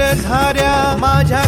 झाऱ्या माझ्या